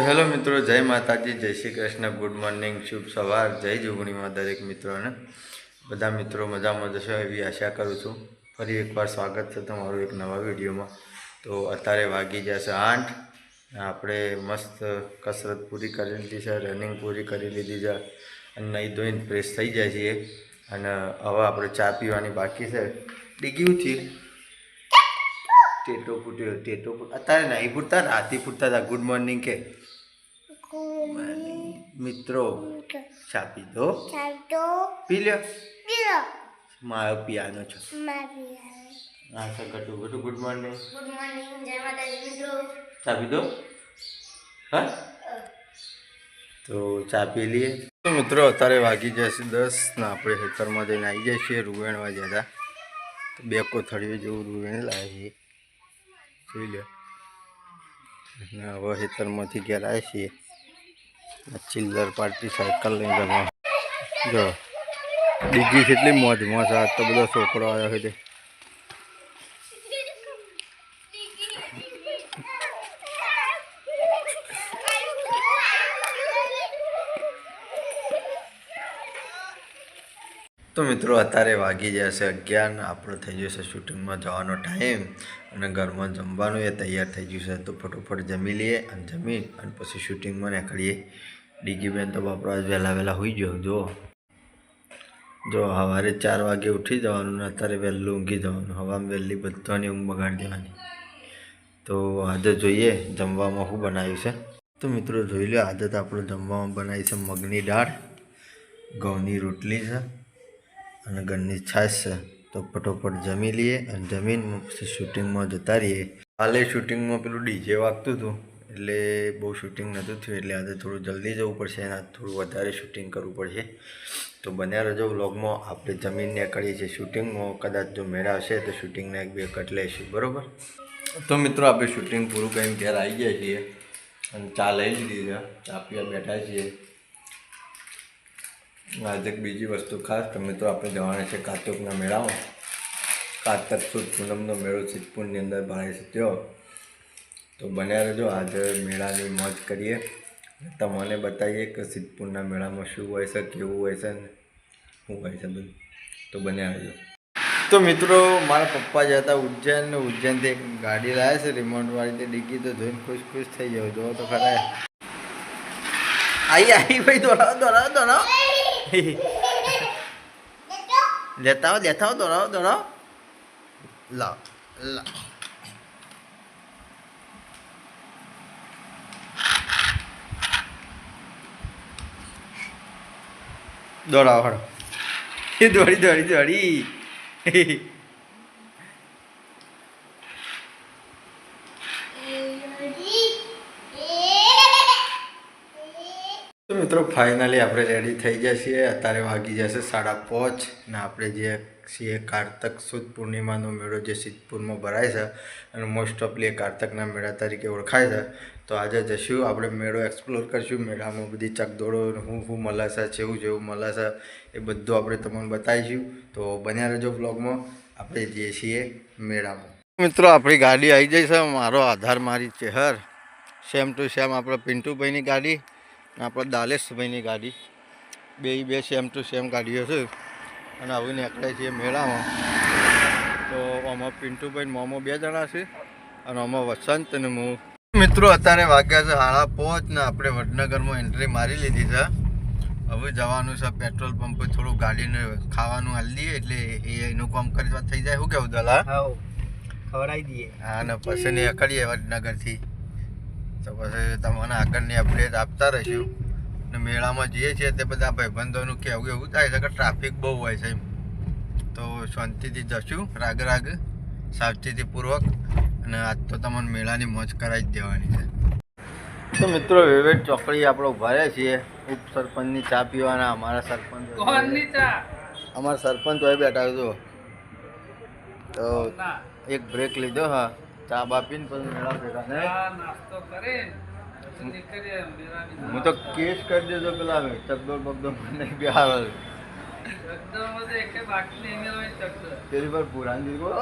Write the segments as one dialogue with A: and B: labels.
A: તો હેલો મિત્રો, જય માતાજી, જય શ્રી કૃષ્ણ, ગુડ મોર્નિંગ, શુભ સવાર, જય જોગણીમાં દરેક મિત્રોને. બધા મિત્રો મજામાં જશો એવી આશા કરું છું. ફરી એકવાર સ્વાગત છે તમારું એક નવા વિડીયોમાં. તો અત્યારે વાગી જશે આઠ. આપણે મસ્ત કસરત પૂરી કરી લીધી છે, રનિંગ પૂરી કરી લીધી છે અને નહીં ધોઈને ફ્રેશ થઈ જાય છીએ. અને હવે આપણે ચા પીવાની બાકી છે. ડીગ્યું થયું ટેટો ફૂટ્યો ટેટો અત્યારે નહીં ફૂટતા ને હાથી ફૂટતા હતા. ગુડ મોર્નિંગ કે. મિત્રો ચા પીધો પી લ્યો. મારો પિયાનો છો. હા સર ગટુ ગટુ ગુડ મોર્નિંગ
B: ગુડ મોર્નિંગ જય માતાજી મિત્રો.
A: ચા પીધો હા? તો ચા પી લઈએ. તો મિત્રો અત્યારે વાગી જશે દસ ને આપણે ખેતરમાં જઈને આવી જાય છીએ રૂવેણવા જતા બે કોથળીઓ જેવું રૂવેણ લાવીએ જોઈ લો. હવે હેતરમાંથી ઘેર આવીએ છીએ. ચિલ્લર પાર્ટી સાયકલ લઈને રમવા. જો, બીજી કેટલી મોજ મોજ આ તો બધો છોકરો આવ્યો છે તો. મિત્રો, અત્યારે વાગી જશે અગિયાર આપણો થઈ જશે શૂટિંગમાં જવાનો ટાઈમ. અને ઘરમાં જમવાનું એ તૈયાર થઈ ગયું છે. તો ફટોફટ જમી લઈએ અને જમી અને પછી શૂટિંગમાં નીકળીએ. ડીગી બેન તો બાપરા વહેલા વહેલા હોઈ ગયો જો જો સવારે ચાર વાગે ઉઠી જવાનું ને અત્યારે વહેલું ઊંઘી જવાનું. હવામાં વહેલી બધાની ઊંઘ બગાડી દેવાની. તો આજે જોઈએ જમવામાં શું બનાવ્યું છે. તો મિત્રો જોઈ લો આજે તો આપણે જમવામાં બનાવી છે મગની દાળ, ઘઉંની રોટલી છે અને ઘરની છાશ છે. તો ફટોફટ જમી લઈએ અને જમીન શૂટિંગમાં જતા રહીએ. કાલે શૂટિંગમાં પેલું ડીજે વાગતું હતું, એટલે બહુ શૂટિંગ નહોતું થયું, એટલે આજે થોડું જલ્દી જવું પડશે અને થોડું વધારે શૂટિંગ કરવું પડશે. તો બન્યા રજો વ્લોગમાં, આપણે જમીનને કરીએ છીએ શૂટિંગમાં, કદાચ જો મેળાવશે તો શૂટિંગના એક બે કટ લઈશું, બરાબર? તો મિત્રો, આપણે શૂટિંગ પૂરું કરીને ઘેર આવી ગયા છીએ અને ચા લઈ લીધી છે, ચા પીવા બેઠા છીએ. આજે બીજી વસ્તુ ખાસ, તો મિત્રો આપણે જવાના છે કાતકના મેળામાં. કાતક સુદ પૂનમનો મેળો સિદ્ધપુરની અંદર ભરાય છે ત્યો તો બન્યા રહેજો, આજે મેળાની મોજ કરીએ. તમને બતાવીએ કે સિદ્ધપુરના મેળામાં શું હોય છે, કેવું હોય છે ને શું હોય છે બધું. તો બન્યા રહેજો. તો મિત્રો, મારા પપ્પા જતા ઉજ્જૈન ઉજ્જૈનથી એક ગાડી લાવે છે રિમોટવાળી તે ડીગી તો જોઈને ખુશ ખુશ થઈ જાવ જો તો ખરા. આઈ આઈ, ભાઈ, દોડાવો દોડાવો દોડાવો. લેતા આવો લેતા આવો દોડાવો દોડાવો લાવ લાવ દોડાવો હળો દોડી દોડી દોડી તો મિત્રો ફાઇનલી આપણે રેડી થઈ ગયા છીએ. અત્યારે વાગી જશે સાડા પાંચ ને આપણે જે છીએ કારતક સુદ પૂર્ણિમાનો મેળો જે સિદ્ધપુરમાં ભરાય છે અને મોસ્ટ ઓફલી એ કારતકના મેળા તરીકે ઓળખાય છે, તો આજે જશું. આપણે મેળો એક્સપ્લોર કરીશું. મેળામાં બધી ચકદોડો હું હું મલાસા, જેવું જેવું મલાસા એ બધું આપણે તમને બતાવીશું. તો બન્યા રહેજો બ્લોગમાં આપણે જઈએ છીએ મેળામાં. મિત્રો, આપણી ગાડી આવી જાય મારો આધાર, મારી ચહેર. સેમ ટુ સેમ આપણે પિન્ટુભાઈની ગાડી. આપણે દાલેશભાઈની ગાડી. બે બે સેમ ટુ સેમ ગાડીઓ છે. અને હવે નીકળે છીએ મેળામાં. તો આમાં પિન્ટુભાઈ મોમો બે જણા છે. અને આમાં વસંત અને હું. મિત્રો અત્યારે વાગ્યા છે હાળા પહોંચ ને આપણે વડનગરમાં એન્ટ્રી મારી લીધી છે. હવે જવાનું છે પેટ્રોલ પંપ થોડું ગાડીને ખાવાનું હાલ દઈએ એટલે એનું કામ કરી થઈ જાય. શું કેવું દલા?
C: ખવડાવી દઈએ.
A: હા ને પછી નીકળીએ વડનગરથી. તો પછી તમને આગળની અપડેટ આપતા રહીશું. ને મેળામાં જઈએ છીએ તે બધા ભાઈબંધોનું કહેવું એવું થાય છે કે ટ્રાફિક બહુ હોય છે એમ. તો શાંતિથી જશું રાગ રાગ સાવચેતીપૂર્વક અને આજ તો તમને મેળાની મોજ કરાવી જ દેવાની છે. તો મિત્રો વિવેક ચોકડી આપણે ઊભા રહ્યા છીએ. ઉપસરપંચની ચા પીવાના અમારા સરપંચ અમારા સરપંચ હોય બેઠા છો તો એક બ્રેક લીધો હા. ચા બાપીને પછી મેળા ભેગા ને હું તો કેસ કરી દેજો પેલા ચકડોળ બગડોળ નહીં બિહાર તેરી પર પુરાણ દીધું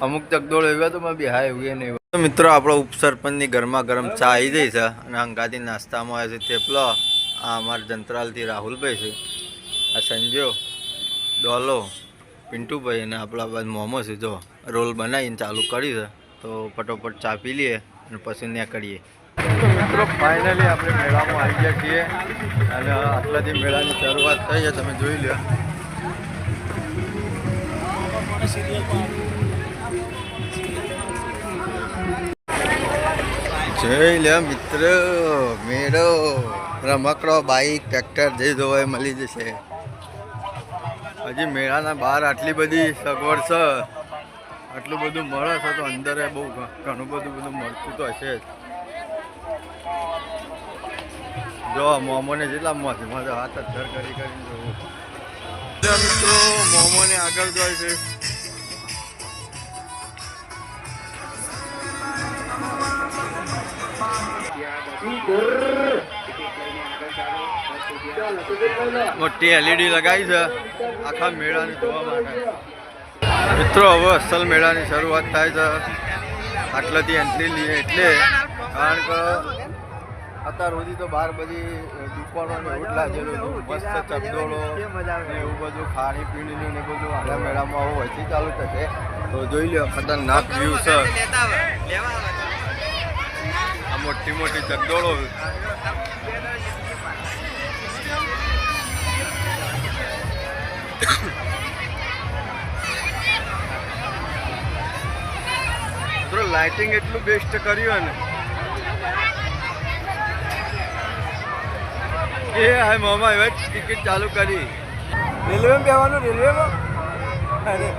A: અમુક ચકડોળ એવા તો બી બિહાર એવું એ નહીં. તો મિત્રો આપણો ઉપસરપંચની ગરમા ગરમ ચા આવી ગઈ છે અને અંગાથી નાસ્તામાં આવે છે થેપલો. આ અમારા જંતરાલથી રાહુલભાઈ છે આ સંજો ડોલો પિન્ટુભાઈ અને આપણા બાદ મોમો છે જો રોલ બનાવીને ચાલુ કરી છે. તો ફટોફટ ચા પી લઈએ અને પછી ત્યાં કરીએ. તો મિત્રો ફાઇનલી આપણે મેળામાં આવી ગયા છીએ. અને આટલાથી મેળાની શરૂઆત થઈ છે, તમે જોઈ લો જોઈ લે મિત્ર, મેળો. રમકડો બાઈક ટ્રેક્ટર જે જોવા મળી જશે. હજી મેળાના બહાર આટલી બધી સગવડ છે. આટલું બધું મળે છે તો અંદર બહુ ઘણું બધું બધું મળતું તો હશે જ. જો, મોમોને જેટલા મસ્ત મજા હાથ ધર કરી કરીને જોવું. મિત્રો, મોમોને આગળ જાય છે. મોટી એલઈડી લગાવી છે. આખા મેળાને જોવા માટે. મિત્રો, હવે અસલ મેળાની શરૂઆત થાય છે. આટલાથી એન્ટ્રી લઈએ એટલે. કારણ કે અત્યાર સુધી તો બહાર બધી દુકાનો એવું લાગેલું હતું. મસ્ત ચકડોળો એવું બધું ખાણી પીણીનું ને બધું આના મેળામાં આવું હોયથી ચાલુ થશે. તો જોઈ લો ખતરનાક વ્યૂ છે. આ મોટી મોટી ચકડોળો લાઇટિંગ એટલું બેસ્ટ કર્યું ને એ હાય મામા હવે ટિકિટ ચાલુ કરી. રેલવેમાં બેવાનું રેલવેમાં અરે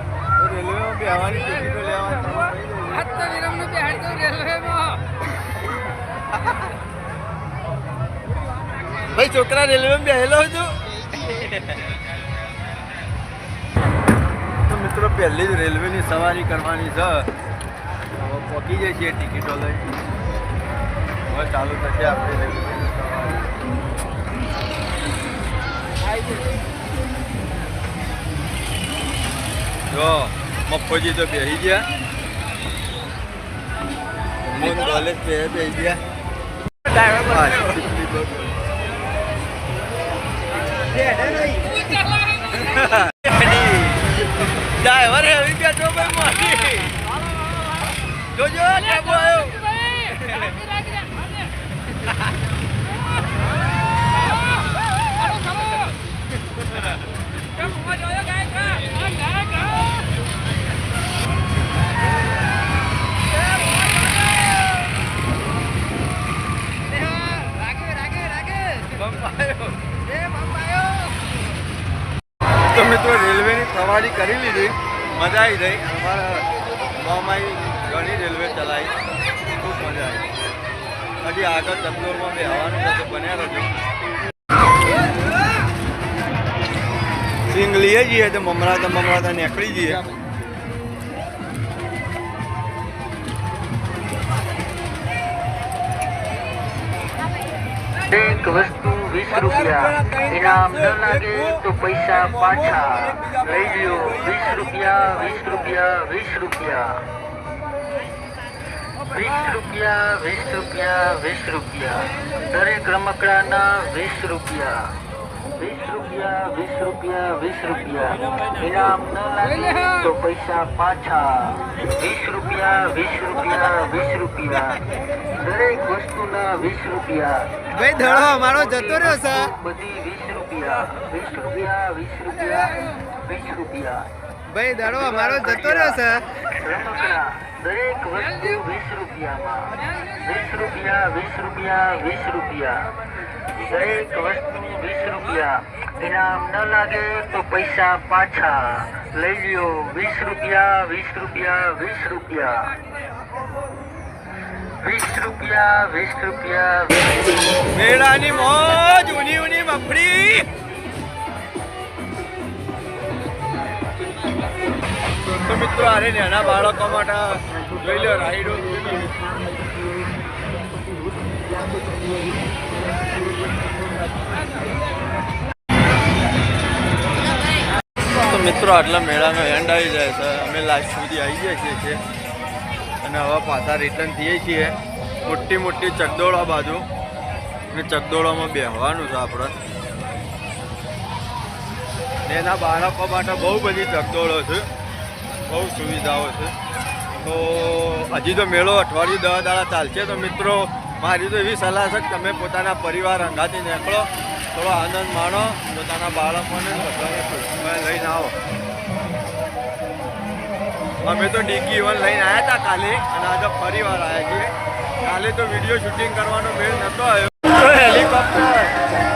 A: રેલવેમાં બેવાની ટિકિટો લેવાની. ભાઈ છોકરા રેલવેમાં બેહેલો હતો તો મિત્રો પહેલી જ રેલવેની સવારી કરવાની છે. પહોંચી જઈએ છીએ ટિકિટો લઈ. હવે ચાલુ થશે આપણે જો મફોજી તો બેસી ગયા. મોન કોલેજ બે બેસી ગયા. ડ્રાઈવર ભાઈ મારી જોજો ટેબો આવ્યો તો મિત્રો રેલવેની સવારી કરી લીધી. મજા આવી ગઈ. અમારા ગામમાં ઘણી રેલવે ચલાવી ખૂબ મજા આવી. હજી આગળ ચંદોરમાં બી આવવાનું છે બન્યા રહેજો. સિંગ લઈએ જઈએ તો મમરાતા મમરાતા નીકળી જઈએ.
D: એક વસ્તુ વીસ રૂપિયા. ઇનામ ન લાગે તો પૈસા પાછા. લઈ લ્યો, વીસ રૂપિયા વીસ રૂપિયા વીસ રૂપિયા. વીસ રૂપિયા વીસ રૂપિયા વીસ રૂપિયા. દરેક રમકડાના વીસ રૂપિયા. વીસ રૂપિયા વીસ રૂપિયા વીસ રૂપિયા. ઇનામ ન લાગે તો પૈસા પાછા. વીસ રૂપિયા વીસ રૂપિયા વીસ રૂપિયા. દરેક વસ્તુના વીસ રૂપિયા.
C: ભાઈ ધડો અમારો જતો રહ્યો
D: બધી વીસ રૂપિયા. વીસ રૂપિયા વીસ રૂપિયા વીસ રૂપિયા.
C: ભાઈ દડો અમારો જતો રહ્યો સર
D: રમકડા. દરેક વસ્તુ વીસ રૂપિયામાં. વીસ રૂપિયા વીસ રૂપિયા વીસ રૂપિયા. દરેક વસ્તુ વીસ રૂપિયા. ઇનામ ન લાગે તો પૈસા પાછા. લઈ લ્યો, વીસ રૂપિયા વીસ રૂપિયા વીસ રૂપિયા. વીસ રૂપિયા વીસ રૂપિયા
A: મેળાની મોજ ઉની ઉની મફડી તો મિત્રો આરે નાના બાળકો માટે જોઈ લો રાઈડો તો મિત્રો, આટલા મેળાનો એન્ડ આવી જાય છે. અમે લાસ્ટ સુધી આવી જાય છીએ અને હવે પાછા રિટર્ન થઈએ છીએ. મોટી મોટી ચકદોળા બાજુ. અને ચકદોળામાં બેસવાનું છે આપણે. એના બાળકો માટે બહુ બધી ચકદોળો છે. બહુ સુવિધાઓ છે. તો હજી તો મેળો અઠવાડિયું દવા દાડા ચાલશે. તો મિત્રો, મારી તો એવી સલાહ છે કે તમે પોતાના પરિવાર અંગાથી નીકળો, થોડો આનંદ માણો, પોતાના બાળકોને બધાને લઈને આવો. અમે તો ડીકી ઇવન લઈને આવ્યા હતા કાલે, અને આજે ફરી આવ્યા છીએ. કાલે તો વીડિયો શૂટિંગ કરવાનો મેળ નહોતો આવ્યો. હેલિકોપ્ટર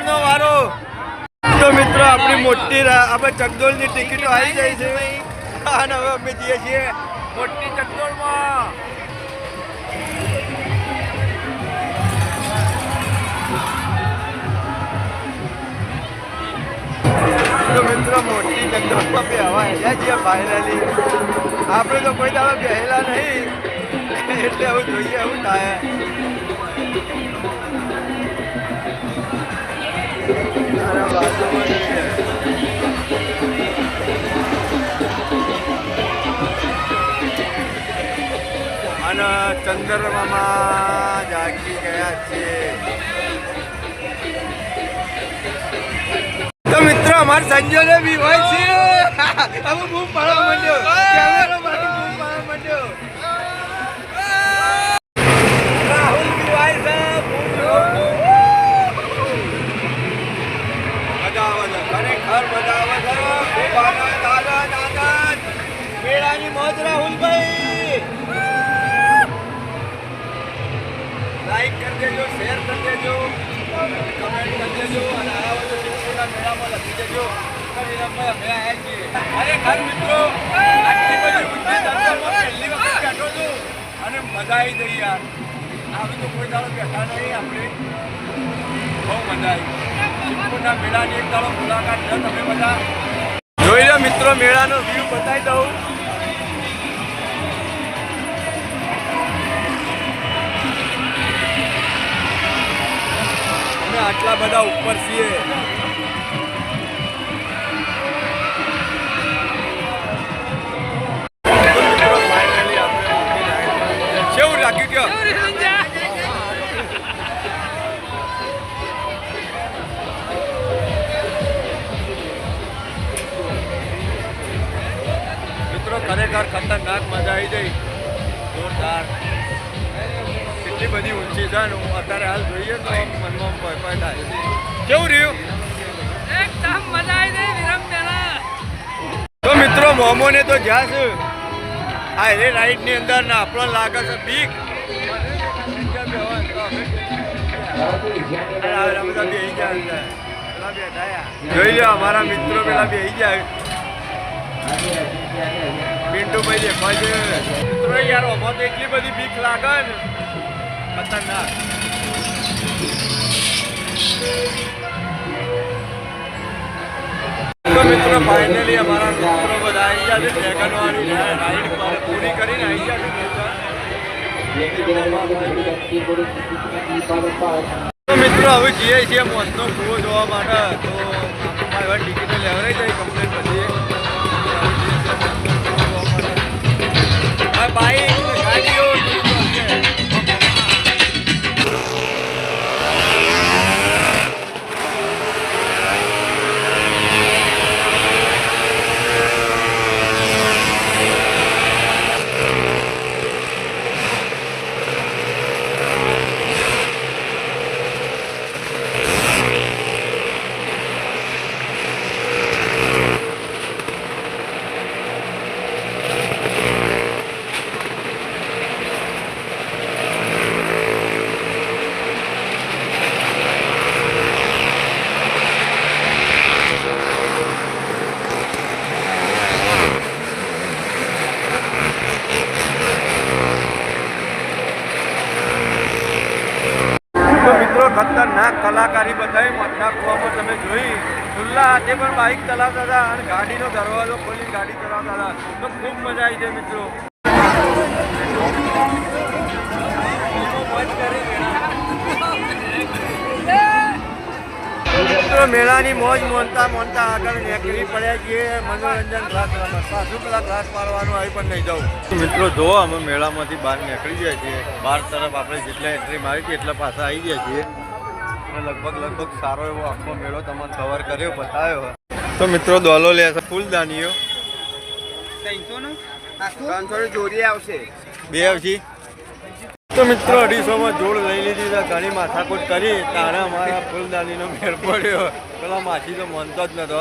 A: મોટી ચકદોળનો વારો. તો મિત્રો, આપણી મોટી આપણે ની ટિકિટો આવી જાય છે. અને હવે અમે જઈએ છીએ મોટી ચકદોળમાં તો મોટી ચકદોળમાં બે હવા છીએ ફાઇનલી આપણે તો કોઈ દાવા બેહેલા નહીં. એટલે હવે જોઈએ એવું થાય. ચંદ્રમામાં જાગી ગયા છે તો મિત્રો, અમારે સંજોને બી હોય છે. હવે બૂમ ખરેખર બધા બધા ખૂબ આનંદ આનંદ આનંદ મેળાની મોજ, રાહુલભાઈ. લાઈક કરી દેજો શેર કરી દેજો કમેન્ટ કરી દેજો, અને આ બધું શિવપુરના મેળામાં લખી દેજો. અમે આવ્યા છીએ. ખરેખર મિત્રો, આટલી બધી પહેલી વખત બેઠો છું, અને મજા આવી ગઈ યાર. આવી તો કોઈ દાડો બેઠા નહીં આપણે. બહુ મજા આવી. શિવપુરના મેળાની એક દાડો મુલાકાત ન તમે બધા. જોઈ લો મિત્રો, મેળાનો વ્યૂ બતાવી દઉં. અમે આટલા બધા ઉપર છીએ. આપણે કેવું લાગ્યું કયો? ખરેખર ખતરનાક મજા આવી જઈ જોરદાર. કેટલી બધી ઊંચી છે ને હું અત્યારે હાલ જોઈએ તો મનમાં ભય ભય થાય કેવું રહ્યું?
C: એકદમ મજા આવી ગઈ વિરમ પેલા
A: તો મિત્રો મોમોને તો જ્યાં છે. આ એ રાઈડની અંદર ને આપણો લાગે છે બીક. જોઈ લો અમારા મિત્રો પેલા બેહી જાય પિન્ટુભાઈ દેખાય છે. મિત્રો યાર અમારે એટલી બધી બીક લાગે ને. ખતરનાક મિત્રો ફાઇનલી અમારા મિત્રો બધા આવી ગયા છે. ડ્રેગન વાળી રાઈડ પર કરીને આવી ગયા છે મિત્રો. હવે જઈએ છીએ મોતનો કૂવો જોવા માટે. તો અમારે હવે ટિકિટો જાય કમ્પ્લેટ પછી હા બાઇક ચલાવતા હતા અને ગાડીનો દરવાજો ખોલીને ગાડી ચલાવતા હતા. તો ખૂબ મજા આવી છે મિત્રો. મિત્રો, મેળાની મોજ મોનતા મોનતા આગળ નીકળી પડ્યા છીએ. મનોરંજન ક્લાસ પાછું પેલા ક્લાસ પાડવાનું આવી પણ નહીં જાઉં મિત્રો, જો અમે મેળામાંથી બહાર નીકળી જાય છીએ, બહાર તરફ આપણે જેટલા એન્ટ્રી મારી હતી એટલા પાછા આવી ગયા છીએ. લગભગ લગભગ સારો એવો આખો મેળો તમને કવર કર્યો બતાવ્યો. તો મિત્રો દોલો લે છે ફૂલદાનીઓ.
E: જોડી આવશે.
A: બે આવશી. તો મિત્રો અઢીસોમાં જોડ લઈ લીધી છે. ઘણી માથાકૂટ કરી. તારા મારા ફૂલદાનીનો મેળ પડ્યો. પેલા માછી તો મનતો જ નતો.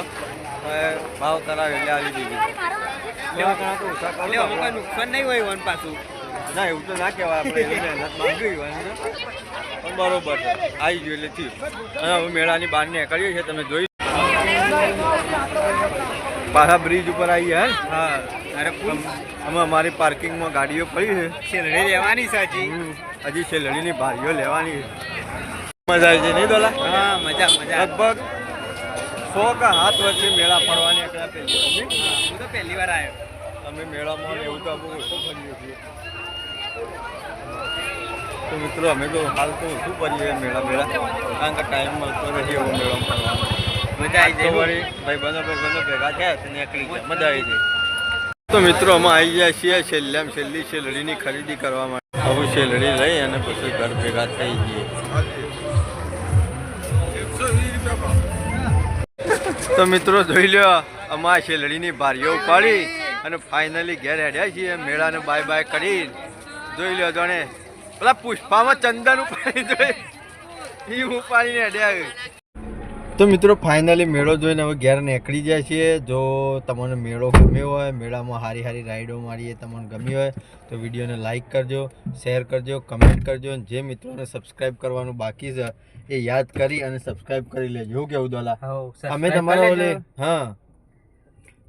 A: ભાવ કરાવે એટલે આવી દીધી.
E: નુકસાન નહીં હોય વન પાછું.
A: ના એવું તો ના કહેવાય. આપણે મહેનત માંગી હોય બરોબર છે. આવી ગયું એટલે થયું અને હવે મેળાની બહાર નીકળીએ છીએ તમે જોઈ પાછા બ્રિજ ઉપર આવીએ હે?
E: હા. અરે
A: અમે અમારી પાર્કિંગમાં ગાડીઓ પડી છે.
E: શેરડી લેવાની સાચી
A: હજી. છેલ્લડીની ભારીઓ લેવાની મજા આવી છે નહીં દોલા?
E: હા મજા મજા.
A: લગભગ સો કે હાથ વર્ષે મેળા પડવાની એકલા પહેલી
E: હું તો પહેલી વાર આવ્યો
A: અમે મેળામાં એવું તો અમુક ઓછું કરીએ છીએ. તો મિત્રો અમે તો હાલ તો શું કરીએ? મેળા મેળા. કારણ કે ટાઈમ મળતો નથી એવો મેળો
E: મજા આવી જાય.
A: વળી ભાઈ બંધો ભાઈ ભેગા થયા છે નીકળી ગયા મજા આવી જાય. તો મિત્રો અમે આવી ગયા છીએ છેલ્લામાં છેલ્લી શેલડીની ખરીદી કરવા માટે. હવે શેલડી લઈ અને પછી ઘર ભેગા થઈ જઈએ. તો મિત્રો જોઈ લ્યો અમારા શેલડીની બારીઓ ઉપાડી અને ફાઇનલી ઘેર હેડ્યા છીએ. મેળાને બાય બાય કરી જોઈ લ્યો જાણે. પેલા પુષ્પામાં ચંદન ઉપાડી જોઈ. એ ઉપાડીને અડ્યા તો મિત્રો ફાઇનલી મેળો જોઈને હવે ઘેર નીકળી જાય છીએ. જો તમને મેળો ગમ્યો હોય મેળામાં સારી સારી રાઈડો મારીએ તમને ગમી હોય તો વિડીયોને લાઇક કરજો શેર કરજો કમેન્ટ કરજો. અને જે મિત્રોને સબસ્ક્રાઈબ કરવાનું બાકી છે એ યાદ કરી અને સબસ્ક્રાઈબ કરી લેજો. કેવું દોલા? અમે તમારો ઓલે હા.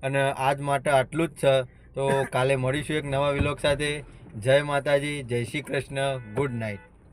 A: અને આજ માટે આટલું જ છે. તો કાલે મળીશું એક નવા વિલોક સાથે. જય માતાજી જય શ્રી કૃષ્ણ ગુડ નાઇટ.